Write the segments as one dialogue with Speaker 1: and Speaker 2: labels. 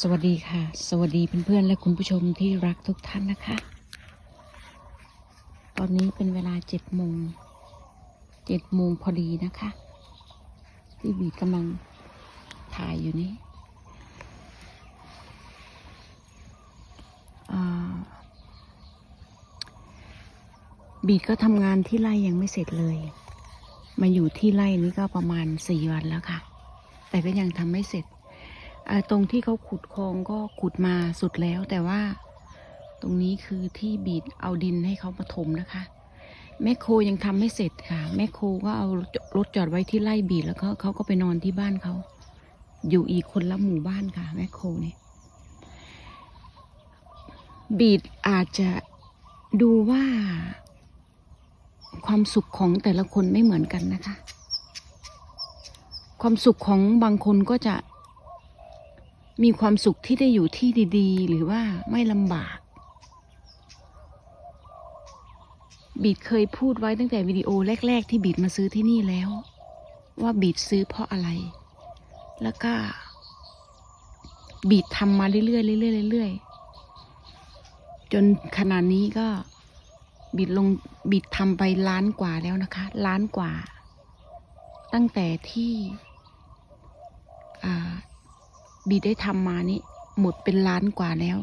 Speaker 1: สวัสดีค่ะ สวัสดีเพื่อนๆและคุณผู้ชมที่รักทุกท่านนะคะ ตอนนี้เป็นเวลาเจ็ดโมงเจ็ดโมงพอดีนะคะที่บีกำลังถ่ายอยู่นี้บีก็ทำงานที่ไร่ยังไม่เสร็จเลย มาอยู่ที่ไร่นี้ก็ประมาณสี่วันแล้วค่ะ แต่ก็ยังทำไม่เสร็จ ตรงที่เขาขุดคลองก็ขุดมาสุดแล้ว แต่ว่าตรงนี้คือที่บีดเอาดินให้เขามาถมนะคะแม่โคยังทำไม่เสร็จค่ะ แม่โคก็เอารถจอดไว้ที่ไร่บีดแล้วก็เขาก็ไปนอนที่บ้านเขา อยู่อีกคนละหมู่บ้านค่ะ แม่โคเนี่ยบีดอาจจะดูว่า ความสุขของแต่ละคนไม่เหมือนกันนะคะ ความสุขของบางคนก็จะ มีความสุขที่ได้อยู่ที่ดีๆ หรือว่าไม่ลำบาก บีดเคยพูดไว้ตั้งแต่วิดีโอแรก ๆ ที่บีดมาซื้อที่นี่แล้ว ว่าบีดซื้อเพราะอะไร แล้วก็ บีดทำมาเรื่อยๆเรื่อยๆเรื่อยๆจนขนาดนี้ก็บีดลงบีดทำไปล้านกว่าแล้วนะคะ ล้านกว่า ตั้งแต่ที่อ่า บีได้ทำมานี่หมดเป็นล้านกว่าแล้ว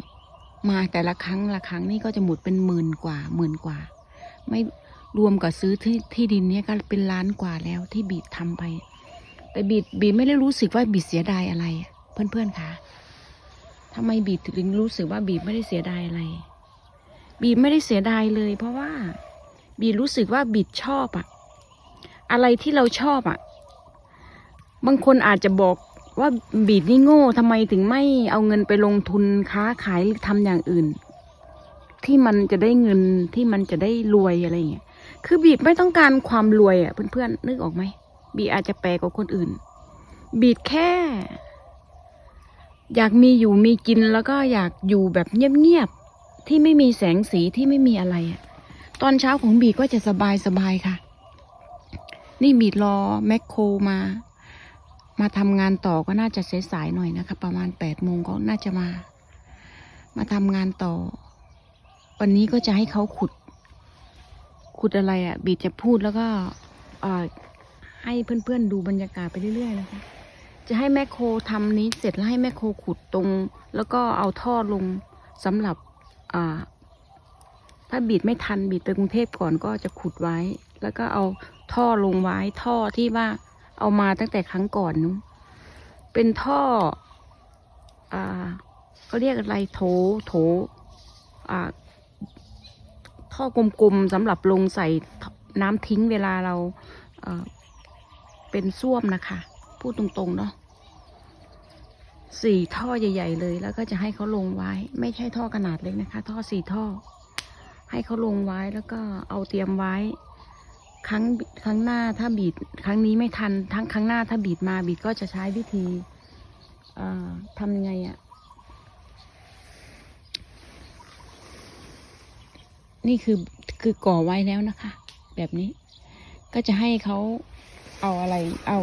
Speaker 1: มาแต่ละครั้งละครั้งนี่ก็จะหมดเป็นหมื่นกว่าหมื่นกว่า ไม่รวมกับซื้อที่ที่ดินเนี้ยก็เป็นล้านกว่าแล้วที่บีทำไป แต่บีบีไม่ได้รู้สึกว่าบีเสียดายอะไร เพื่อนๆคะทำไมบีถึงรู้สึกว่าบีไม่ได้เสียดายอะไร บีไม่ได้เสียดายเลย เพราะว่าบีรู้สึกว่าบีชอบอะอะไรที่เราชอบอะบางคนอาจจะบอก ว่าบีดนี่โง่ทำไมถึงไม่เอาเงินไปลงทุนค้าขายหรือทำอย่างอื่น ที่มันจะได้เงินที่มันจะได้รวยอะไรอย่างเงี้ยคือบีดไม่ต้องการความรวยอะเพื่อนๆนึกออกไหมบีดอาจจะแปลกว่าคนอื่น บีดแค่ อยากมีอยู่มีกินแล้วก็อยากอยู่แบบเงียบๆที่ไม่มีแสงสีที่ไม่มีอะไรอะตอนเช้าของบีดก็จะสบายสบายๆค่ะ นี่บีดรอแมคโครมา มาทำงานต่อก็น่าจะสายๆหน่อยนะคะ ประมาณแปดโมงก็น่าจะมา มาทำงานต่อ วันนี้ก็จะให้เขาขุด ขุดอะไรอะ่ะ บีดจะพูดแล้วก็เอ่อให้เพื่อนๆดูบรรยากาศไปเรื่อยๆนะคะ จะให้แม่โคทำนี้เสร็จแล้วให้แม่โคขุดตรง แล้วก็เอาท่อลงสำหรับอ่าถ้าบีดไม่ทันบีดไปกรุงเทพก่อนก็จะขุดไว้ แล้วก็เอาท่อลงไว้ท่อที่ว่า เอามาตั้งแต่ครั้งก่อนนู้นเป็นท่อ อ่าเขาเรียกอะไรโถโถ อ่า ท่อกลมๆสำหรับลงใส่น้ำทิ้งเวลาเราเอ่อเป็นส้วมนะคะ พูดตรงๆเนาะสี่ท่อใหญ่ ๆ เลย แล้วก็จะให้เขาลงไว้ ไม่ใช่ท่อขนาดเล็กนะคะ ท่อสี่ท่อ ให้เขาลงไว้แล้วก็เอาเตรียมไว้ ครั้งครั้งหน้าถ้าบีดครั้งนี้ไม่ทันทั้งครั้งหน้าถ้าบีดมาบีดก็จะใช้วิธีทำยังไงอะ่ะ นี่คือคือก่อไว้แล้วนะคะ แบบนี้ ก็จะให้เขาเอาอะไร เอา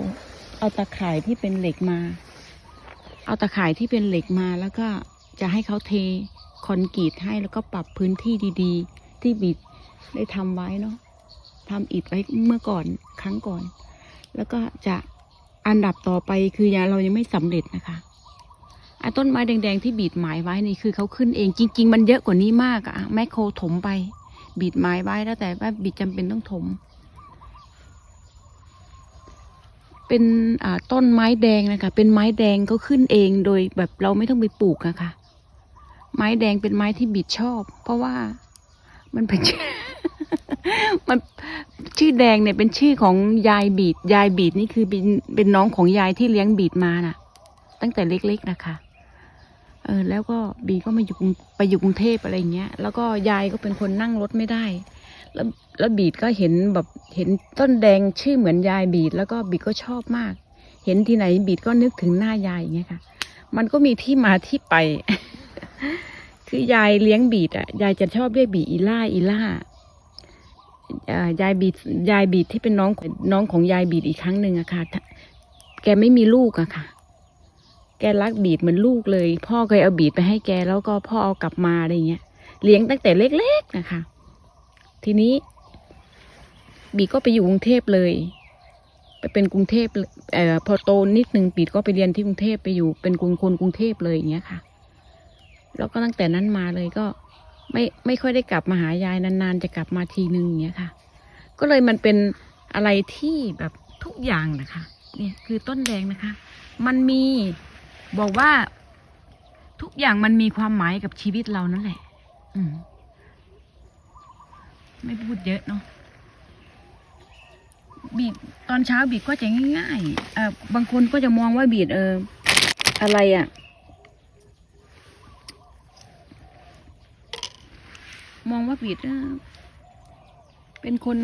Speaker 1: เอาตะข่ายที่เป็นเหล็กมา เอาตะข่ายที่เป็นเหล็กมาแล้วก็จะให้เขาเทคอนกรีตให้แล้วก็ปรับพื้นที่ดี ๆ ที่บีดได้ทำไว้เนาะ ทำอิฐไว้เมื่อก่อนครั้งก่อน แล้วก็จะอันดับต่อไปคือยังเรายังไม่สำเร็จนะคะไอ้ต้นไม้แดงๆที่บีดหมายไว้นี่คือเขาขึ้นเองจริง ๆ มันเยอะกว่านี้มากอะแมคโครถมไป บีดหมายไว้แล้วแต่ว่าบีดจำเป็นต้องถม เป็นต้นไม้แดงนะคะ เป็นไม้แดงก็ขึ้นเองโดยแบบเราไม่ต้องไปปลูกนะคะไม้แดงเป็นไม้ที่บีดชอบ เพราะว่ามันเป็น มันชื่อแดงเนี่ยเป็นชื่อของยายบีด ยายบีดนี่คือเป็นเป็นน้องของยายที่เลี้ยงบีดมาน่ะ ตั้งแต่เล็กๆนะคะเออแล้วก็บีก็มาอยู่กรุงไปอยู่กรุงเทพอะไรเงี้ย แล้วก็ยายก็เป็นคนนั่งรถไม่ได้ แล้วแล้วบีดก็เห็นแบบเห็นต้นแดงชื่อเหมือนยายบีด แล้วก็บีดก็ชอบมาก เห็นที่ไหนบีดก็นึกถึงหน้ายายอย่างเงี้ยค่ะ มันก็มีที่มาที่ไป คือยายเลี้ยงบีดอะ ยายจะชอบเรียกบีอีล่าอีล่า ยายบีดยายบีดที่เป็นน้องน้องของยายบีดอีกครั้งหนึ่งอะค่ะ แกไม่มีลูกอะค่ะ แกรักบีดเหมือนลูกเลย พ่อเคยเอาบีดไปให้แกแล้วก็พ่อเอากลับมาอะไรเงี้ย เลี้ยงตั้งแต่เล็กๆนะคะ ทีนี้ บีดก็ไปอยู่กรุงเทพเลย ไปเป็นกรุงเทพเอ่อพอโตนิดนึงบีดก็ไปเรียนที่กรุงเทพไปอยู่เป็นคนคนกรุงเทพเลยอย่างเงี้ยค่ะ แล้วก็ตั้งแต่นั้นมาเลยก็ ไม่ไม่ค่อยได้กลับมาหายายนานๆ จะกลับมาทีนึงอย่างเงี้ยค่ะ ก็เลยมันเป็นอะไรที่แบบทุกอย่างนะคะ เนี่ยคือต้นแดงนะคะ มันมีบอกว่าทุกอย่างมันมีความหมายกับชีวิตเรานั่นแหละ อืมไม่พูดเยอะเนาะบีดตอนเช้าบีดก็จะง่ายๆเออบางคนก็จะมองว่าบีดเอออะไรอะ่ะ มองว่าบีดเป็นคน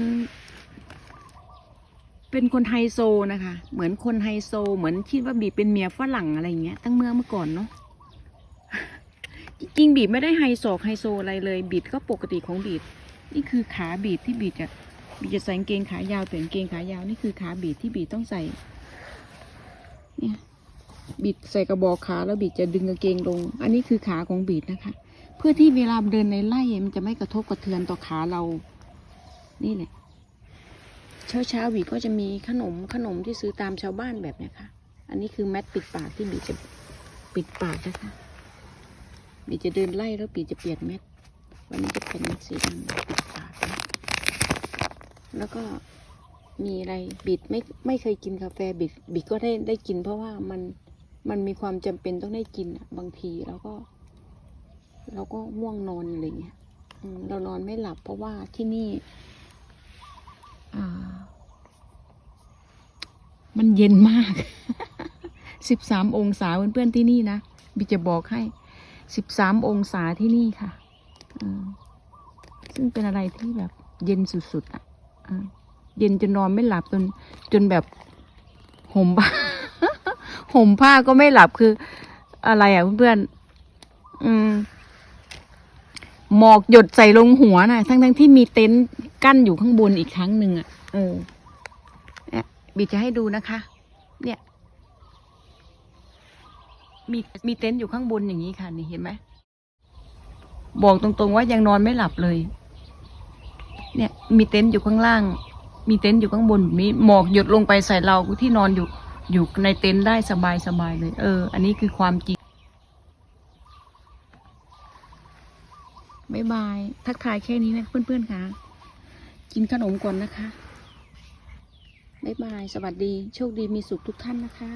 Speaker 1: เป็นคนไฮโซนะคะ เหมือนคนไฮโซ เหมือนคิดว่าบีดเป็นเมียฝรั่งอะไรอย่างเงี้ย ตั้งเมื่อเมื่อก่อนเนาะจริงบีดไม่ได้ไฮโซไฮโซอะไรเลยบีดก็ปกติของบีดนี่คือขาบีดที่บีดจะบีดจะใส่กางเกงขายาวแต่งเกงขายาวนี่คือขาบีดที่บีดต้องใส่เนี่ยบีดใส่กระบอกขาแล้วบีดจะดึงกางเกงลง อันนี้คือขาของบีดนะคะ เพื่อที่เวลาเดินในไร่มันจะไม่กระทบกระเทือนต่อขาเรา นี่แหละเช้าเช้าๆบีก็จะมีขนมขนมที่ซื้อตามชาวบ้านแบบนี้ค่ะ อันนี้คือแมทปิดปากที่บีจะปิดปากนะคะบีจะเดินไล่แล้วบีจะเปลี่ยนแมทวันนี้จะเป็นแมทสีดำปิดปากนะแล้วก็มีอะไรบีดไม่ไม่เคยกินกาแฟบีดบีก็ได้ได้กินเพราะว่ามันมันมีความจำเป็นต้องได้กินอะบางทีแล้วก็ เราก็ง่วงนอนอะไรเงี้ยเรานอนไม่หลับเพราะว่าที่นี่มันเย็นมาก สิบสามองศาเพื่อนๆที่นี่นะบิจะบอกให้ สิบสามองศาที่นี่ค่ะ ซึ่งเป็นอะไรที่แบบเย็นสุดๆอะอ่าเย็นจนนอนไม่หลับจนจนแบบห่มผ้าห่มผ้าก็ไม่หลับคือ อะไรอะเพื่อนๆ อืม หมอกหยดใส่ลงหัวน่ะ ทั้งทั้งที่มีเต็นท์กั้นอยู่ข้างบนอีกครั้งหนึ่งอะเออเนี่ยบีจะให้ดูนะคะ เนี่ย มีมีเต็นท์อยู่ข้างบนอย่างนี้ค่ะ นี่เห็นไหมบอกตรงๆว่ายังนอนไม่หลับเลย เนี่ย มีเต็นท์อยู่ข้างล่าง มีเต็นท์อยู่ข้างบนแบบนี้หมอกหยดลงไปใส่เราที่นอนอยู่อยู่ในเต็นท์ได้สบายสบายๆเลย เออ อันนี้คือความจริง บายบาย ทักทายแค่นี้นะเพื่อนๆค่ะ กินขนมก่อนนะคะบายบาย สวัสดี โชคดีมีสุขทุกท่านนะคะ